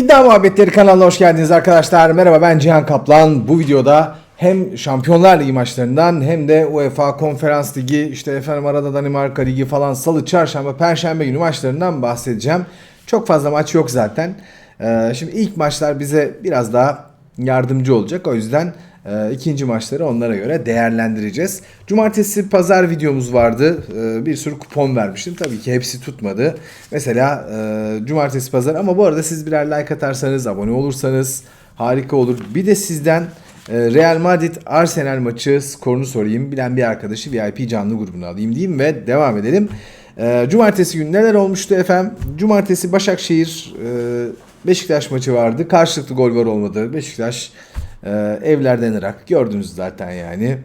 İddia Muhabbetleri kanalına hoş geldiniz arkadaşlar. Merhaba ben Cihan Kaplan. Bu videoda hem Şampiyonlar Ligi maçlarından hem de UEFA Konferans Ligi, işte efendim arada Danimarka Ligi falan salı, çarşamba, perşembe günü maçlarından bahsedeceğim. Çok fazla maç yok zaten. Ee, şimdi ilk maçlar bize biraz daha yardımcı olacak. O yüzden e, ikinci maçları onlara göre değerlendireceğiz. Cumartesi pazar videomuz vardı. E, bir sürü kupon vermiştim. Tabii ki hepsi tutmadı. Mesela e, cumartesi pazar ama bu arada siz birer like atarsanız, abone olursanız harika olur. Bir de sizden e, Real Madrid Arsenal maçı skorunu sorayım. Bilen bir arkadaşı VIP canlı grubuna alayım diyeyim ve devam edelim. E, Cumartesi günü neler olmuştu efendim? Cumartesi Başakşehir e, Beşiktaş maçı vardı. Karşılıklı gol var olmadı. Beşiktaş e, evlerden Irak. Gördünüz zaten yani.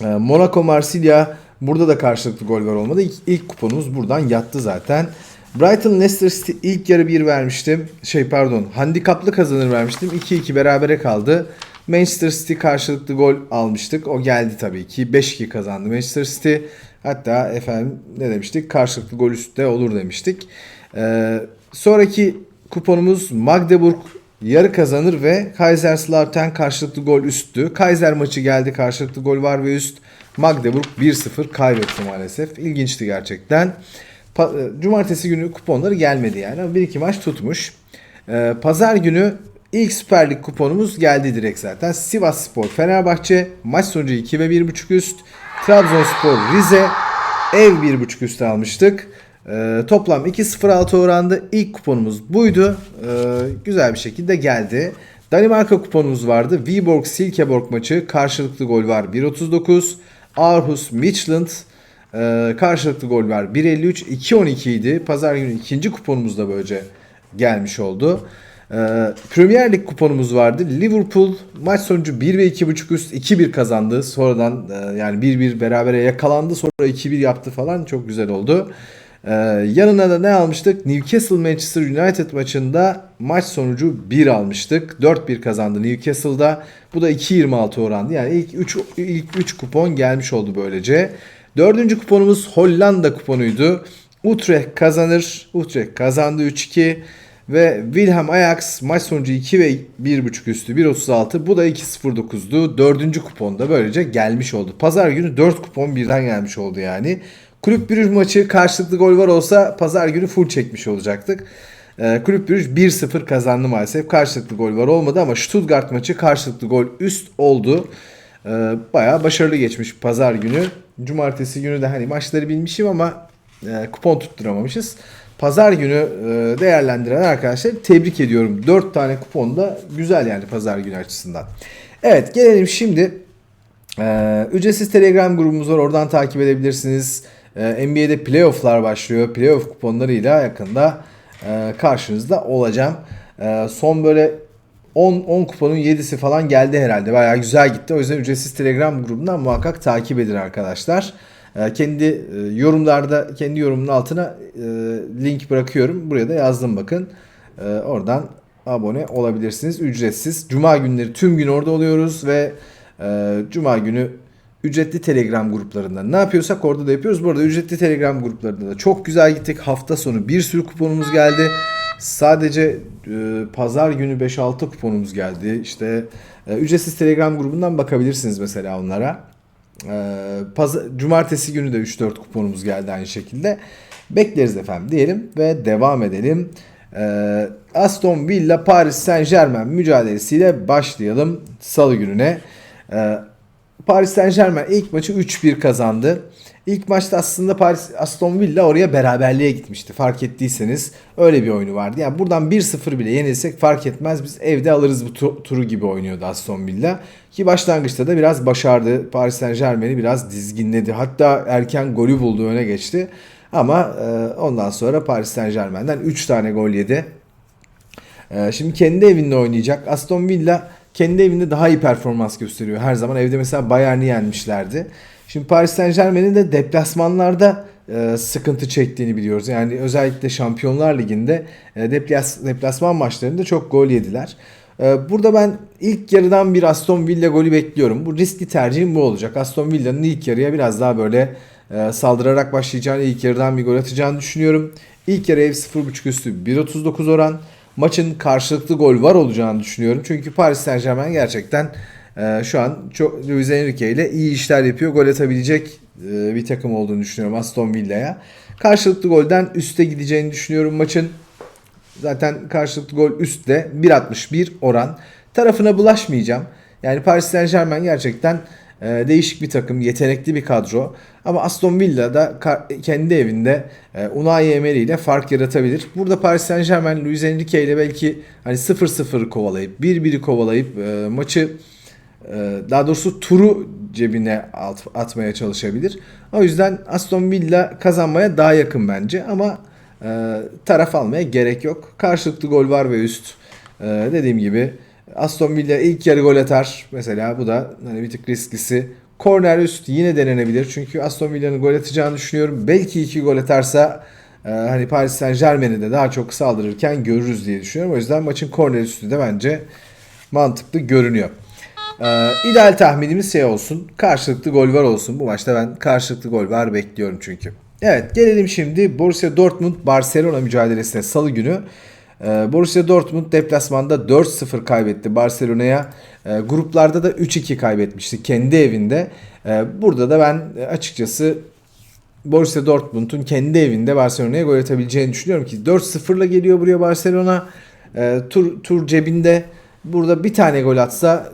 E, Monaco Marsilya burada da karşılıklı gol olmadı. İlk, ilk kuponumuz buradan yattı zaten. Brighton Leicester City ilk yarı 1 vermiştim. Şey pardon handikaplı kazanır vermiştim. 2-2 berabere kaldı. Manchester City karşılıklı gol almıştık. O geldi tabii ki. 5-2 kazandı Manchester City. Hatta efendim ne demiştik? Karşılıklı gol üstte olur demiştik. Ee, sonraki kuponumuz Magdeburg yarı kazanır ve Kaiserslautern karşılıklı gol üsttü. Kaiser maçı geldi karşılıklı gol var ve üst. Magdeburg 1-0 kaybetti maalesef. İlginçti gerçekten. Pa- Cumartesi günü kuponları gelmedi yani ama bir iki maç tutmuş. Ee, Pazar günü ilk Süper Lig kuponumuz geldi direkt zaten. Sivas Spor Fenerbahçe maç sonucu 2 ve 1.5 üst. Trabzonspor Rize ev 1.5 üst almıştık. Ee, toplam 2.06 oranda ilk kuponumuz buydu. Ee, güzel bir şekilde geldi. Danimarka kuponumuz vardı. Viborg Silkeborg maçı karşılıklı gol var 1.39. Aarhus Midtjylland ee, karşılıklı gol var 1.53. 2.12 idi. Pazar günü ikinci kuponumuz da böylece gelmiş oldu. Ee, Premier Lig kuponumuz vardı. Liverpool maç sonucu 1 ve 2.5 üst 2-1 kazandı. Sonradan e, yani 1-1 berabere yakalandı. Sonra 2-1 yaptı falan. Çok güzel oldu. Ee, yanına da ne almıştık? Newcastle Manchester United maçında maç sonucu 1 almıştık. 4-1 kazandı Newcastle'da. Bu da 2.26 orandı. Yani ilk 3 ilk 3 kupon gelmiş oldu böylece. Dördüncü kuponumuz Hollanda kuponuydu. Utrecht kazanır. Utrecht kazandı 3-2. Ve Wilhelm Ajax maç sonucu 2 ve 1.5 üstü 1.36. Bu da 2.09'du. Dördüncü kuponda böylece gelmiş oldu. Pazar günü 4 kupon birden gelmiş oldu yani. Kulüp Brüj maçı karşılıklı gol var olsa pazar günü full çekmiş olacaktık. Ee, Kulüp Brüj 1-0 kazandı maalesef. Karşılıklı gol var olmadı ama Stuttgart maçı karşılıklı gol üst oldu. Ee, bayağı başarılı geçmiş pazar günü. Cumartesi günü de hani maçları bilmişim ama e, kupon tutturamamışız. Pazar günü e, değerlendiren arkadaşlar tebrik ediyorum. 4 tane kupon da güzel yani pazar günü açısından. Evet gelelim şimdi ee, ücretsiz Telegram grubumuz var. Oradan takip edebilirsiniz. Ee, NBA'de playofflar başlıyor. Playoff kuponlarıyla yakında e, karşınızda olacağım. Ee, son böyle 10, 10 kuponun 7'si falan geldi herhalde. Bayağı güzel gitti. O yüzden ücretsiz Telegram grubundan muhakkak takip edin arkadaşlar. Ee, kendi e, yorumlarda, kendi yorumun altına e, link bırakıyorum. Buraya da yazdım bakın. Ee, oradan abone olabilirsiniz. Ücretsiz. Cuma günleri tüm gün orada oluyoruz ve e, Cuma günü ücretli Telegram gruplarında ne yapıyorsak orada da yapıyoruz. Bu arada ücretli Telegram gruplarında da çok güzel gittik. Hafta sonu bir sürü kuponumuz geldi. Sadece e, pazar günü 5-6 kuponumuz geldi. İşte e, ücretsiz Telegram grubundan bakabilirsiniz mesela onlara. E, paz- Cumartesi günü de 3-4 kuponumuz geldi aynı şekilde. Bekleriz efendim diyelim ve devam edelim. E, Aston Villa Paris Saint Germain mücadelesiyle başlayalım salı gününe. E, Paris Saint Germain ilk maçı 3-1 kazandı. İlk maçta aslında Paris Aston Villa oraya beraberliğe gitmişti. Fark ettiyseniz öyle bir oyunu vardı. Yani buradan 1-0 bile yenilsek fark etmez. Biz evde alırız bu tu- turu gibi oynuyordu Aston Villa. Ki başlangıçta da biraz başardı. Paris Saint Germain'i biraz dizginledi. Hatta erken golü buldu öne geçti. Ama e, ondan sonra Paris Saint Germain'den 3 tane gol yedi. Ee, şimdi kendi evinde oynayacak. Aston Villa kendi evinde daha iyi performans gösteriyor. Her zaman evde mesela Bayern'i yenmişlerdi. Şimdi Paris Saint Germain'in de deplasmanlarda e, sıkıntı çektiğini biliyoruz. Yani özellikle Şampiyonlar Ligi'nde e, deplas, deplasman maçlarında çok gol yediler. E, burada ben ilk yarıdan bir Aston Villa golü bekliyorum. Bu riskli tercihim bu olacak. Aston Villa'nın ilk yarıya biraz daha böyle e, saldırarak başlayacağını, ilk yarıdan bir gol atacağını düşünüyorum. İlk yarı ev 0.5 üstü 1.39 oran. Maçın karşılıklı gol var olacağını düşünüyorum. Çünkü Paris Saint Germain gerçekten e, şu an çok Luis Enrique ile iyi işler yapıyor. Gol atabilecek e, bir takım olduğunu düşünüyorum Aston Villa'ya. Karşılıklı golden üste gideceğini düşünüyorum maçın. Zaten karşılıklı gol üstte 1.61 oran. Tarafına bulaşmayacağım. Yani Paris Saint Germain gerçekten e, değişik bir takım, yetenekli bir kadro. Ama Aston Villa da kendi evinde e, Unai Emery ile fark yaratabilir. Burada Paris Saint Germain Luis Enrique ile belki hani 0-0 kovalayıp 1-1'i kovalayıp e, maçı e, daha doğrusu turu cebine at, atmaya çalışabilir. O yüzden Aston Villa kazanmaya daha yakın bence ama e, taraf almaya gerek yok. Karşılıklı gol var ve üst. E, dediğim gibi Aston Villa ilk yarı gol atar. Mesela bu da hani bir tık risklisi. Korner üst yine denenebilir. Çünkü Aston Villa'nın gol atacağını düşünüyorum. Belki iki gol atarsa e, hani Paris Saint Germain'i de daha çok saldırırken görürüz diye düşünüyorum. O yüzden maçın korner üstü de bence mantıklı görünüyor. Ee, ideal tahminimiz şey olsun. Karşılıklı gol var olsun. Bu maçta ben karşılıklı gol var bekliyorum çünkü. Evet gelelim şimdi Borussia Dortmund Barcelona mücadelesine salı günü. Ee, Borussia Dortmund deplasmanda 4-0 kaybetti Barcelona'ya. Ee, gruplarda da 3-2 kaybetmişti kendi evinde. Ee, burada da ben e, açıkçası Borussia Dortmund'un kendi evinde Barcelona'ya gol atabileceğini düşünüyorum ki 4-0'la geliyor buraya Barcelona. Tur, tur cebinde. Burada bir tane gol atsa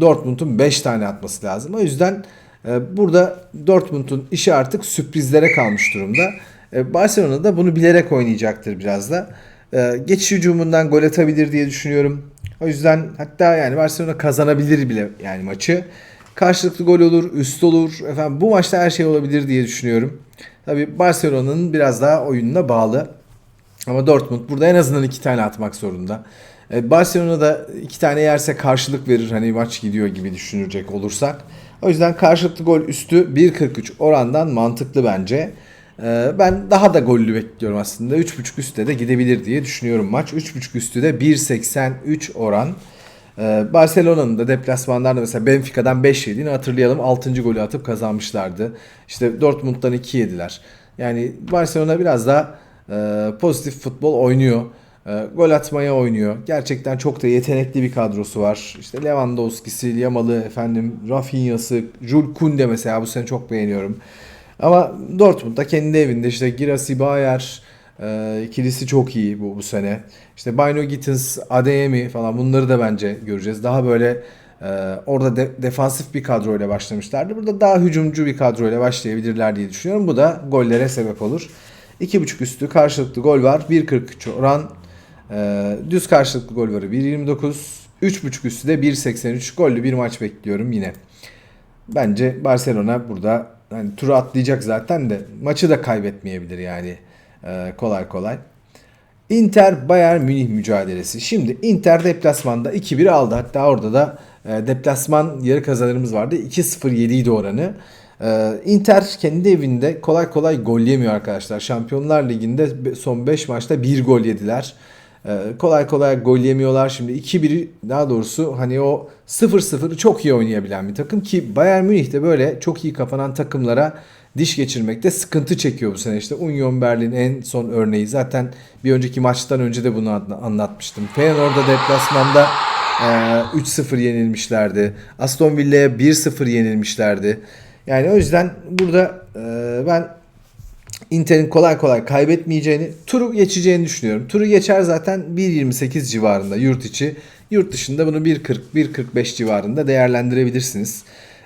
Dortmund'un 5 tane atması lazım. O yüzden e, burada Dortmund'un işi artık sürprizlere kalmış durumda. E, Barcelona da bunu bilerek oynayacaktır biraz da. E, geçiş hücumundan gol atabilir diye düşünüyorum. O yüzden hatta yani Barcelona kazanabilir bile yani maçı. Karşılıklı gol olur, üst olur. Efendim bu maçta her şey olabilir diye düşünüyorum. Tabii Barcelona'nın biraz daha oyununa bağlı. Ama Dortmund burada en azından iki tane atmak zorunda. E, Barcelona da iki tane yerse karşılık verir hani maç gidiyor gibi düşünecek olursak. O yüzden karşılıklı gol üstü 1.43 orandan mantıklı bence. E, Ben daha da gollü bekliyorum aslında. 3.5 üstte de gidebilir diye düşünüyorum maç. 3.5 üstü de 1.83 oran. E, Barcelona'nın da deplasmanlarda mesela Benfica'dan 5 yediğini hatırlayalım. 6. golü atıp kazanmışlardı. İşte Dortmund'dan 2 yediler. Yani Barcelona biraz daha e, pozitif futbol oynuyor. E, gol atmaya oynuyor. Gerçekten çok da yetenekli bir kadrosu var. İşte Lewandowski'si, Yamal'ı, efendim Rafinha'sı, Jules Kounde mesela bu sene çok beğeniyorum. Ama Dortmund'da kendi evinde işte Girassi Bayer e, ikilisi çok iyi bu, bu sene. İşte Bino Gittins, Adeyemi falan bunları da bence göreceğiz. Daha böyle e, orada de- defansif bir kadroyla başlamışlardı. Burada daha hücumcu bir kadroyla başlayabilirler diye düşünüyorum. Bu da gollere sebep olur. 2.5 üstü karşılıklı gol var. 1.43 oran. E, düz karşılıklı gol varı 1.29. 3.5 üstü de 1.83 gollü bir maç bekliyorum yine. Bence Barcelona burada hani turu atlayacak zaten de maçı da kaybetmeyebilir yani e, kolay kolay. Inter Bayern Münih mücadelesi. Şimdi Inter deplasmanda 2-1 aldı. Hatta orada da e, deplasman yarı kazanırımız vardı. 2-0 yediydi oranı. E, Inter kendi evinde kolay kolay gol yemiyor arkadaşlar. Şampiyonlar Ligi'nde son 5 maçta 1 gol yediler. E, kolay kolay gol yemiyorlar. Şimdi 2-1 daha doğrusu hani o 0-0'ı çok iyi oynayabilen bir takım ki Bayern Münih de böyle çok iyi kapanan takımlara diş geçirmekte sıkıntı çekiyor bu sene. İşte Union Berlin en son örneği. Zaten bir önceki maçtan önce de bunu anla- anlatmıştım. Feyenoord'a deplasmanda e, 3-0 yenilmişlerdi. Aston Villa'ya 1-0 yenilmişlerdi. Yani o yüzden burada e, ben Inter'in kolay kolay kaybetmeyeceğini, turu geçeceğini düşünüyorum. Turu geçer zaten 1.28 civarında yurt içi. Yurt dışında bunu 1.40, 1.45 civarında değerlendirebilirsiniz.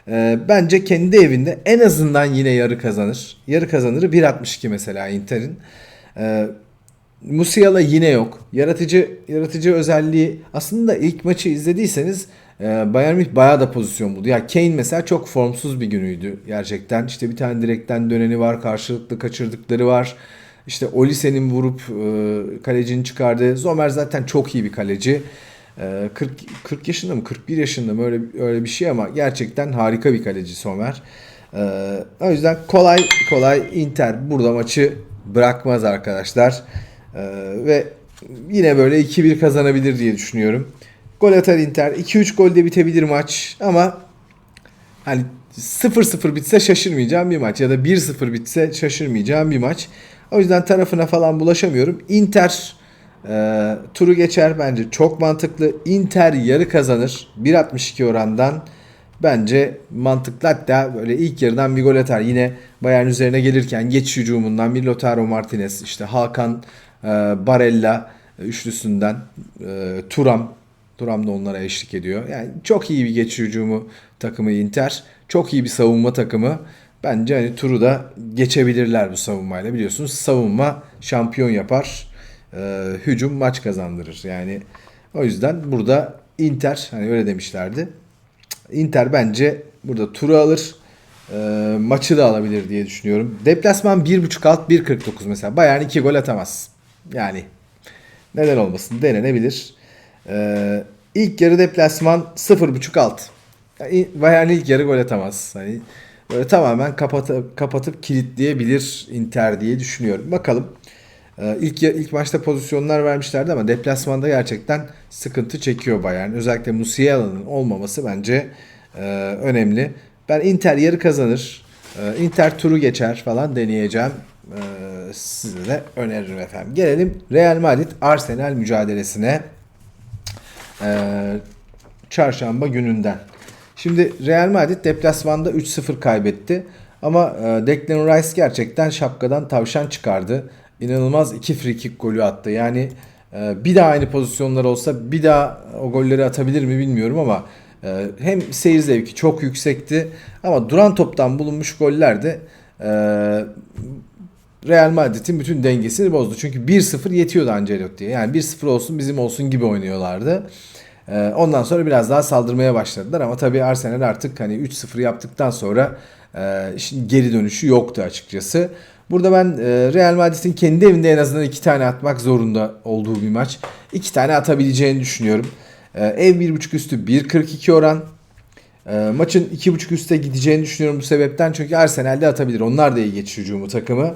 Ee, bence kendi evinde en azından yine yarı kazanır. Yarı kazanırı 1.62 mesela Inter'in. Ee, Musiala yine yok. Yaratıcı yaratıcı özelliği aslında ilk maçı izlediyseniz Bayern Münih bayağı da pozisyon buldu. Ya Kane mesela çok formsuz bir günüydü gerçekten. İşte bir tane direkten döneni var, karşılıklı kaçırdıkları var. İşte Olise'nin vurup e, kalecinin çıkardığı. Zomer zaten çok iyi bir kaleci. E, 40 40 yaşında mı 41 yaşında mı öyle öyle bir şey ama gerçekten harika bir kaleci Somer. E, o yüzden kolay kolay Inter burada maçı bırakmaz arkadaşlar. Ee, ve yine böyle 2-1 kazanabilir diye düşünüyorum. Gol atar Inter. 2-3 golde bitebilir maç ama hani 0-0 bitse şaşırmayacağım bir maç ya da 1-0 bitse şaşırmayacağım bir maç. O yüzden tarafına falan bulaşamıyorum. Inter Ee, turu geçer bence çok mantıklı. Inter yarı kazanır 1.62 orandan. Bence mantıklı hatta böyle ilk yarıdan bir gol atar. Yine Bayern üzerine gelirken geç hücumundan bir Lautaro Martinez, işte Hakan e, Barella üçlüsünden e, Turam Turam da onlara eşlik ediyor. Yani çok iyi bir geç hücumu takımı Inter. Çok iyi bir savunma takımı. Bence hani turu da geçebilirler bu savunmayla. Biliyorsunuz savunma şampiyon yapar. E, hücum maç kazandırır. Yani o yüzden burada Inter hani öyle demişlerdi. Inter bence burada turu alır. E, maçı da alabilir diye düşünüyorum. Deplasman 1.5 alt 1.49 mesela. Bayern 2 gol atamaz. Yani neden olmasın denenebilir. E, ilk yarı deplasman 0.5 alt. Yani ilk yarı gol atamaz. Hani böyle tamamen kapatıp, kapatıp kilitleyebilir Inter diye düşünüyorum. Bakalım. Ee, ilk ilk maçta pozisyonlar vermişlerdi ama deplasmanda gerçekten sıkıntı çekiyor Bayern. Özellikle Musiala'nın olmaması bence e, önemli. Ben Inter yarı kazanır. E, Inter turu geçer falan deneyeceğim. E, size de öneririm efendim. Gelelim Real Madrid Arsenal mücadelesine. E, çarşamba gününden. Şimdi Real Madrid deplasmanda 3-0 kaybetti. Ama e, Declan Rice gerçekten şapkadan tavşan çıkardı. İnanılmaz iki free kick golü attı. Yani e, bir daha aynı pozisyonlar olsa bir daha o golleri atabilir mi bilmiyorum ama e, hem seyir zevki çok yüksekti ama duran toptan bulunmuş goller de e, Real Madrid'in bütün dengesini bozdu. Çünkü 1-0 yetiyordu Ancelotti'ye. Yani 1-0 olsun bizim olsun gibi oynuyorlardı. Ee, ondan sonra biraz daha saldırmaya başladılar ama tabii Arsenal artık hani 3-0 yaptıktan sonra e, işin geri dönüşü yoktu açıkçası. Burada ben e, Real Madrid'in kendi evinde en azından iki tane atmak zorunda olduğu bir maç. İki tane atabileceğini düşünüyorum. E, ev 1.5 üstü 1.42 oran. Maçın 2.5 üste gideceğini düşünüyorum bu sebepten. Çünkü Arsenal de atabilir. Onlar da iyi geçiş hücumu takımı.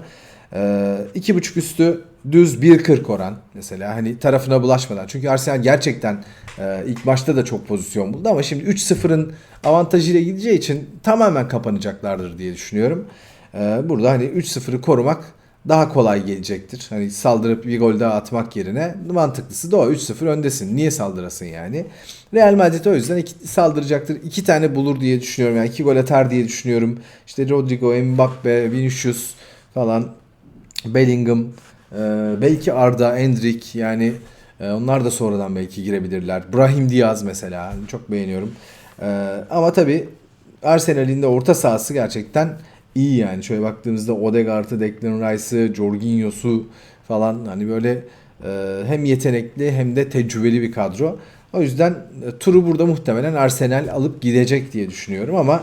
Ee, iki buçuk üstü düz 1.40 oran mesela hani tarafına bulaşmadan. Çünkü Arsenal gerçekten e, ilk maçta da çok pozisyon buldu ama şimdi 3-0'ın avantajıyla gideceği için tamamen kapanacaklardır diye düşünüyorum. Ee, burada hani 3-0'ı korumak daha kolay gelecektir. Hani saldırıp bir gol daha atmak yerine mantıklısı da o 3-0 öndesin. Niye saldırasın yani? Real Madrid o yüzden iki, saldıracaktır. İki tane bulur diye düşünüyorum. Yani iki gol atar diye düşünüyorum. İşte Rodrigo, Mbappe, Vinicius falan Bellingham, e, belki Arda, Endrick yani e, onlar da sonradan belki girebilirler. Brahim Diaz mesela çok beğeniyorum. E, ama tabii Arsenal'in de orta sahası gerçekten iyi yani. Şöyle baktığımızda Odegaard'ı, Declan Rice'ı, Jorginho'su falan hani böyle hem yetenekli hem de tecrübeli bir kadro. O yüzden turu burada muhtemelen Arsenal alıp gidecek diye düşünüyorum ama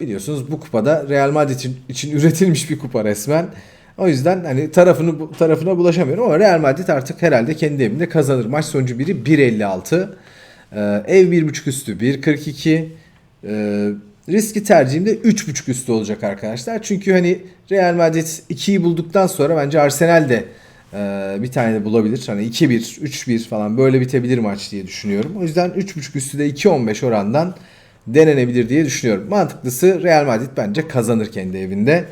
biliyorsunuz bu kupada Real Madrid için, için üretilmiş bir kupa resmen. O yüzden hani tarafını tarafına bulaşamıyorum ama Real Madrid artık herhalde kendi evinde kazanır. Maç sonucu biri 1.56. Ee, ev 1.5 üstü 1.42. Ee, riski tercihimde 3.5 üstü olacak arkadaşlar. Çünkü hani Real Madrid 2'yi bulduktan sonra bence Arsenal de e, bir tane de bulabilir. Hani 2-1, 3-1 falan böyle bitebilir maç diye düşünüyorum. O yüzden 3.5 üstü de 2.15 orandan denenebilir diye düşünüyorum. Mantıklısı Real Madrid bence kazanır kendi evinde.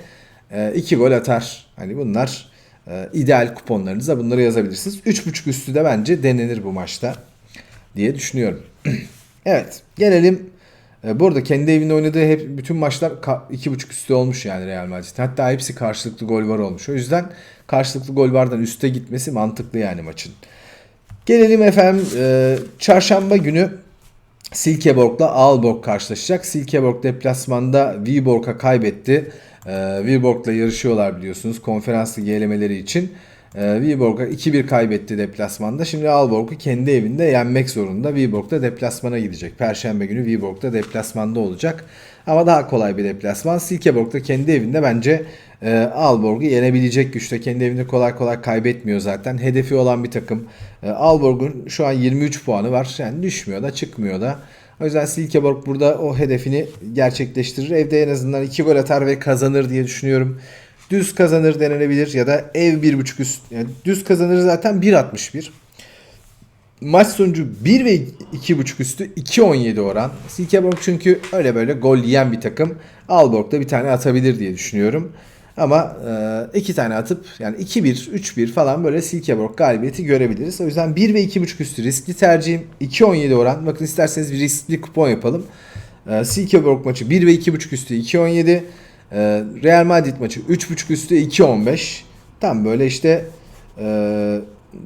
2 gol atar. Hani bunlar e, ideal kuponlarınıza bunları yazabilirsiniz. 3.5 üstü de bence denenir bu maçta diye düşünüyorum. evet gelelim. E, bu arada kendi evinde oynadığı hep bütün maçlar 2.5 üstü olmuş yani Real Madrid. Hatta hepsi karşılıklı gol var olmuş. O yüzden karşılıklı gol vardan üste gitmesi mantıklı yani maçın. Gelelim efendim e, çarşamba günü Silkeborg'la Aalborg karşılaşacak. Silkeborg deplasmanda Viborg'a kaybetti. E, Viborg'la yarışıyorlar biliyorsunuz konferans ligi elemeleri için. E, Viborg'a 2-1 kaybetti deplasmanda. Şimdi Aalborg'u kendi evinde yenmek zorunda. Viborg da deplasmana gidecek. Perşembe günü Viborg da deplasmanda olacak. Ama daha kolay bir deplasman. Silkeborg da kendi evinde bence e, Aalborg'u yenebilecek güçte. Kendi evinde kolay kolay kaybetmiyor zaten. Hedefi olan bir takım. E, Aalborg'un şu an 23 puanı var. Yani düşmüyor da çıkmıyor da. O yüzden Silkeborg burada o hedefini gerçekleştirir. Evde en azından 2 gol atar ve kazanır diye düşünüyorum. Düz kazanır denenebilir ya da ev 1.5 üst. Yani düz kazanır zaten 1.61. Maç sonucu 1 ve 2.5 üstü 2.17 oran. Silkeborg çünkü öyle böyle gol yiyen bir takım. Aalborg da bir tane atabilir diye düşünüyorum. Ama e, iki tane atıp yani 2-1, 3-1 falan böyle Silkeborg galibiyeti görebiliriz. O yüzden 1 ve 2.5 üstü riskli tercihim. 2.17 oran. Bakın isterseniz bir riskli kupon yapalım. E, Silkeborg maçı 1 ve 2.5 üstü 2.17. E, Real Madrid maçı 3.5 üstü 2.15. Tam böyle işte e,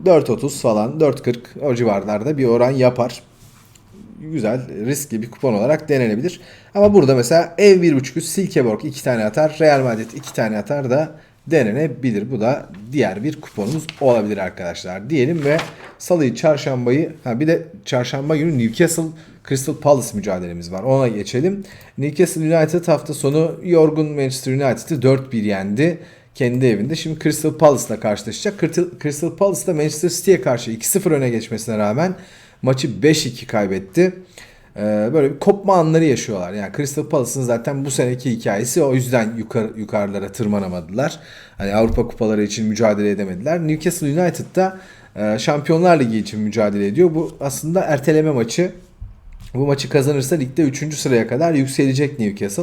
4.30 falan 4.40 o civarlarda bir oran yapar güzel riskli bir kupon olarak denenebilir. Ama burada mesela ev 1.5 üst Silkeborg 2 tane atar. Real Madrid 2 tane atar da denenebilir. Bu da diğer bir kuponumuz olabilir arkadaşlar. Diyelim ve salıyı çarşambayı ha bir de çarşamba günü Newcastle Crystal Palace mücadelemiz var. Ona geçelim. Newcastle United hafta sonu yorgun Manchester United'ı 4-1 yendi kendi evinde. Şimdi Crystal Palace'la karşılaşacak. Crystal Palace da Manchester City'ye karşı 2-0 öne geçmesine rağmen Maçı 5-2 kaybetti. Ee, böyle bir kopma anları yaşıyorlar. Yani Crystal Palace'ın zaten bu seneki hikayesi o yüzden yukarı, yukarılara tırmanamadılar. Hani Avrupa kupaları için mücadele edemediler. Newcastle United da e, Şampiyonlar Ligi için mücadele ediyor. Bu aslında erteleme maçı. Bu maçı kazanırsa ligde 3. sıraya kadar yükselecek Newcastle.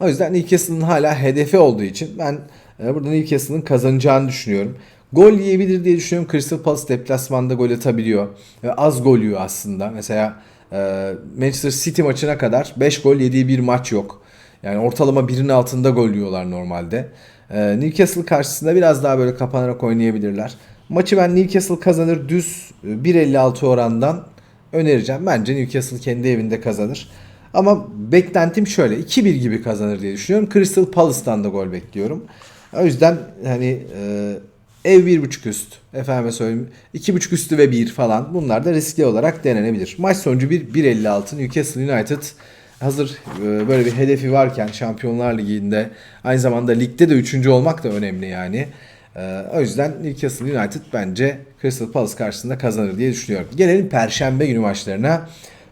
O yüzden Newcastle'ın hala hedefi olduğu için ben e, burada Newcastle'ın kazanacağını düşünüyorum. Gol yiyebilir diye düşünüyorum. Crystal Palace deplasmanda gol atabiliyor. Ve az gol yiyor aslında. Mesela e, Manchester City maçına kadar 5 gol yediği bir maç yok. Yani ortalama birinin altında gol yiyorlar normalde. E, Newcastle karşısında biraz daha böyle kapanarak oynayabilirler. Maçı ben Newcastle kazanır düz 1.56 orandan önereceğim. Bence Newcastle kendi evinde kazanır. Ama beklentim şöyle 2-1 gibi kazanır diye düşünüyorum. Crystal Palace'tan da gol bekliyorum. O yüzden hani e, Ev 1.5 üst. Efendime söyleyeyim 2.5 üstü ve 1 falan. Bunlar da riskli olarak denenebilir. Maç sonucu 1 1.56 Newcastle United hazır e, böyle bir hedefi varken Şampiyonlar Ligi'nde aynı zamanda ligde de 3. olmak da önemli yani. E, o yüzden Newcastle United bence Crystal Palace karşısında kazanır diye düşünüyorum. Gelelim Perşembe günü maçlarına.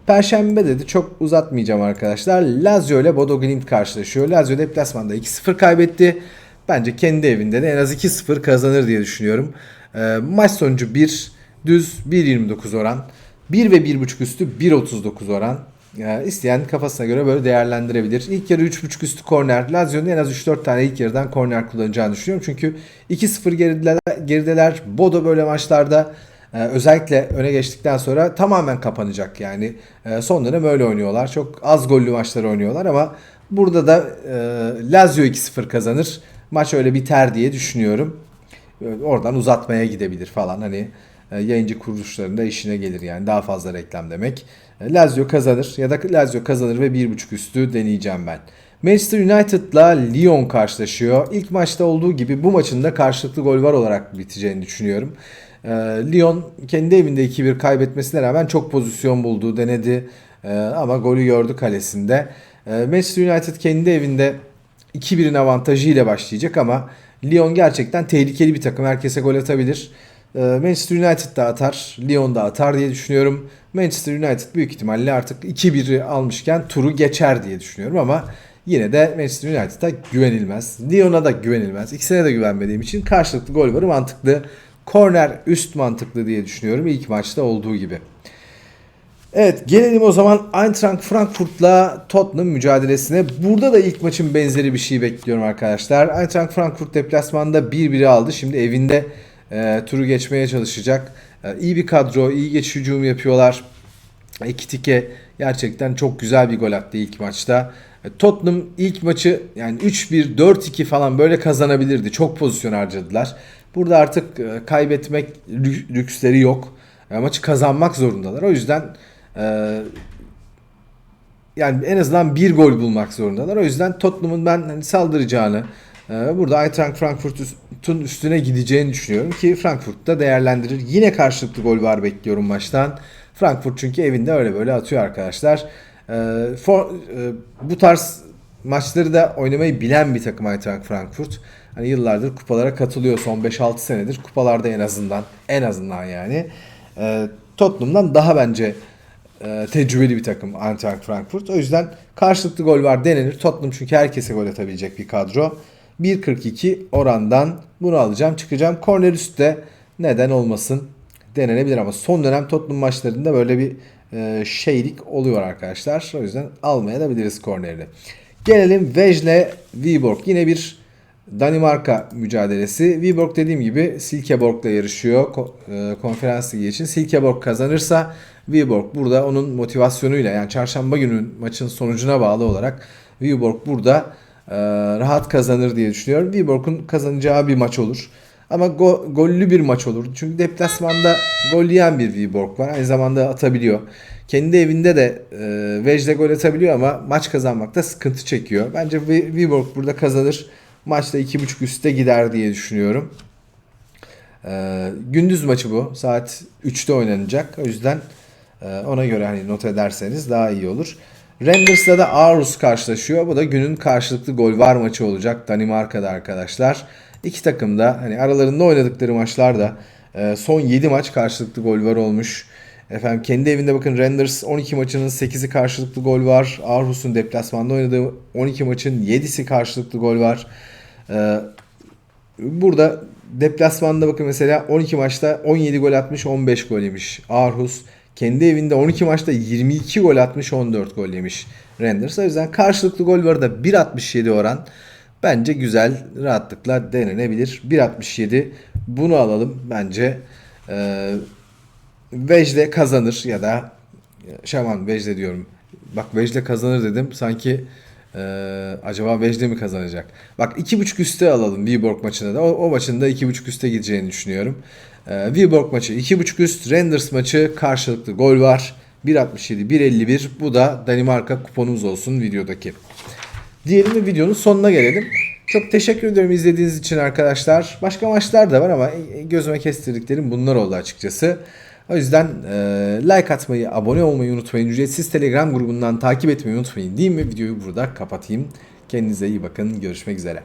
Perşembe dedi çok uzatmayacağım arkadaşlar. Lazio ile Bodo Glimt karşılaşıyor. Lazio deplasmanda 2-0 kaybetti. Bence kendi evinde de en az 2-0 kazanır diye düşünüyorum. E, maç sonucu 1, düz 1.29 oran. 1 ve 1.5 üstü 1.39 oran. Yani isteyen kafasına göre böyle değerlendirebilir. İlk yarı 3.5 üstü korner. Lazio'nun en az 3-4 tane ilk yarıdan korner kullanacağını düşünüyorum. Çünkü 2-0 gerideler, gerideler. Bodo böyle maçlarda e, özellikle öne geçtikten sonra tamamen kapanacak. Yani e, son dönem öyle oynuyorlar. Çok az gollü maçlar oynuyorlar ama burada da e, Lazio 2-0 kazanır maç öyle biter diye düşünüyorum. Oradan uzatmaya gidebilir falan hani e, yayıncı kuruluşlarında işine gelir yani daha fazla reklam demek. E, Lazio kazanır ya da Lazio kazanır ve 1.5 üstü deneyeceğim ben. Manchester United'la Lyon karşılaşıyor. İlk maçta olduğu gibi bu maçın da karşılıklı gol var olarak biteceğini düşünüyorum. E, Lyon kendi evinde 2-1 kaybetmesine rağmen çok pozisyon buldu, denedi ama golü gördü kalesinde. Manchester United kendi evinde 2-1'in avantajıyla başlayacak ama Lyon gerçekten tehlikeli bir takım. Herkese gol atabilir. Ee, Manchester United da atar, Lyon da atar diye düşünüyorum. Manchester United büyük ihtimalle artık 2-1'i almışken turu geçer diye düşünüyorum ama yine de Manchester United'a güvenilmez. Lyon'a da güvenilmez. İkisine de güvenmediğim için karşılıklı gol varı mantıklı. Korner üst mantıklı diye düşünüyorum ilk maçta olduğu gibi. Evet gelelim o zaman Eintracht Frankfurt'la Tottenham mücadelesine. Burada da ilk maçın benzeri bir şey bekliyorum arkadaşlar. Eintracht Frankfurt deplasmanda 1-1'i aldı. Şimdi evinde e, turu geçmeye çalışacak. E, iyi bir kadro, iyi geçiş hücum yapıyorlar. Ekitike gerçekten çok güzel bir gol attı ilk maçta. E, Tottenham ilk maçı yani 3-1, 4-2 falan böyle kazanabilirdi. Çok pozisyon harcadılar. Burada artık e, kaybetmek lüksleri yok. E, maçı kazanmak zorundalar. O yüzden ee, yani en azından bir gol bulmak zorundalar. O yüzden Tottenham'ın ben hani saldıracağını, e, burada Eintracht Frankfurt'un üstüne gideceğini düşünüyorum ki Frankfurt da değerlendirir. Yine karşılıklı gol var bekliyorum maçtan. Frankfurt çünkü evinde öyle böyle atıyor arkadaşlar. E, for, e, bu tarz maçları da oynamayı bilen bir takım Eintracht Frankfurt. Hani yıllardır kupalara katılıyor son 5-6 senedir. Kupalarda en azından en azından yani. E, Tottenham'dan daha bence e, tecrübeli bir takım Eintracht Frankfurt. O yüzden karşılıklı gol var denenir. Tottenham çünkü herkese gol atabilecek bir kadro. 1.42 orandan bunu alacağım çıkacağım. Korner üstte neden olmasın denenebilir ama son dönem Tottenham maçlarında böyle bir e, şeylik oluyor arkadaşlar. O yüzden almaya da biliriz kornerini. Gelelim Vejle Viborg. Yine bir Danimarka mücadelesi. Viborg dediğim gibi Silkeborg'la yarışıyor e, konferans ligi için. Silkeborg kazanırsa Viborg burada onun motivasyonuyla yani çarşamba günü maçın sonucuna bağlı olarak Viborg burada e, rahat kazanır diye düşünüyorum. Viborg'un kazanacağı bir maç olur. Ama go- gollü bir maç olur. Çünkü deplasmanda gol yiyen bir Viborg var. Aynı zamanda atabiliyor. Kendi evinde de e, Vejde gol atabiliyor ama maç kazanmakta sıkıntı çekiyor. Bence Vi- Viborg burada kazanır. Maçta 2.5 üstte gider diye düşünüyorum. E, gündüz maçı bu. Saat 3'te oynanacak. O yüzden e, ona göre hani not ederseniz daha iyi olur. Rangers'la da Aarhus karşılaşıyor. Bu da günün karşılıklı gol var maçı olacak Danimarka'da arkadaşlar. İki takım da hani aralarında oynadıkları maçlarda e, son 7 maç karşılıklı gol var olmuş. Efendim kendi evinde bakın Renders 12 maçının 8'i karşılıklı gol var. Aarhus'un deplasmanda oynadığı 12 maçın 7'si karşılıklı gol var. Ee, burada deplasmanda bakın mesela 12 maçta 17 gol atmış 15 gol yemiş. Aarhus kendi evinde 12 maçta 22 gol atmış 14 gol yemiş Renders. O yüzden karşılıklı gol var da 1.67 oran bence güzel rahatlıkla denenebilir. 1.67 bunu alalım bence. Ee, Vejde kazanır ya da Şaman Vejde diyorum. Bak Vejde kazanır dedim. Sanki e, acaba Vejde mi kazanacak? Bak 2.5 üste alalım Viborg maçında da. O, o maçın da 2.5 üste gideceğini düşünüyorum. E, Viborg maçı 2.5 üst. Renders maçı karşılıklı gol var. 1.67 1.51 bu da Danimarka kuponumuz olsun videodaki. Diyelim ve videonun sonuna gelelim. Çok teşekkür ediyorum izlediğiniz için arkadaşlar. Başka maçlar da var ama gözüme kestirdiklerim bunlar oldu açıkçası. O yüzden e, like atmayı, abone olmayı unutmayın. Ücretsiz Telegram grubundan takip etmeyi unutmayın. Diyeyim ve videoyu burada kapatayım. Kendinize iyi bakın. Görüşmek üzere.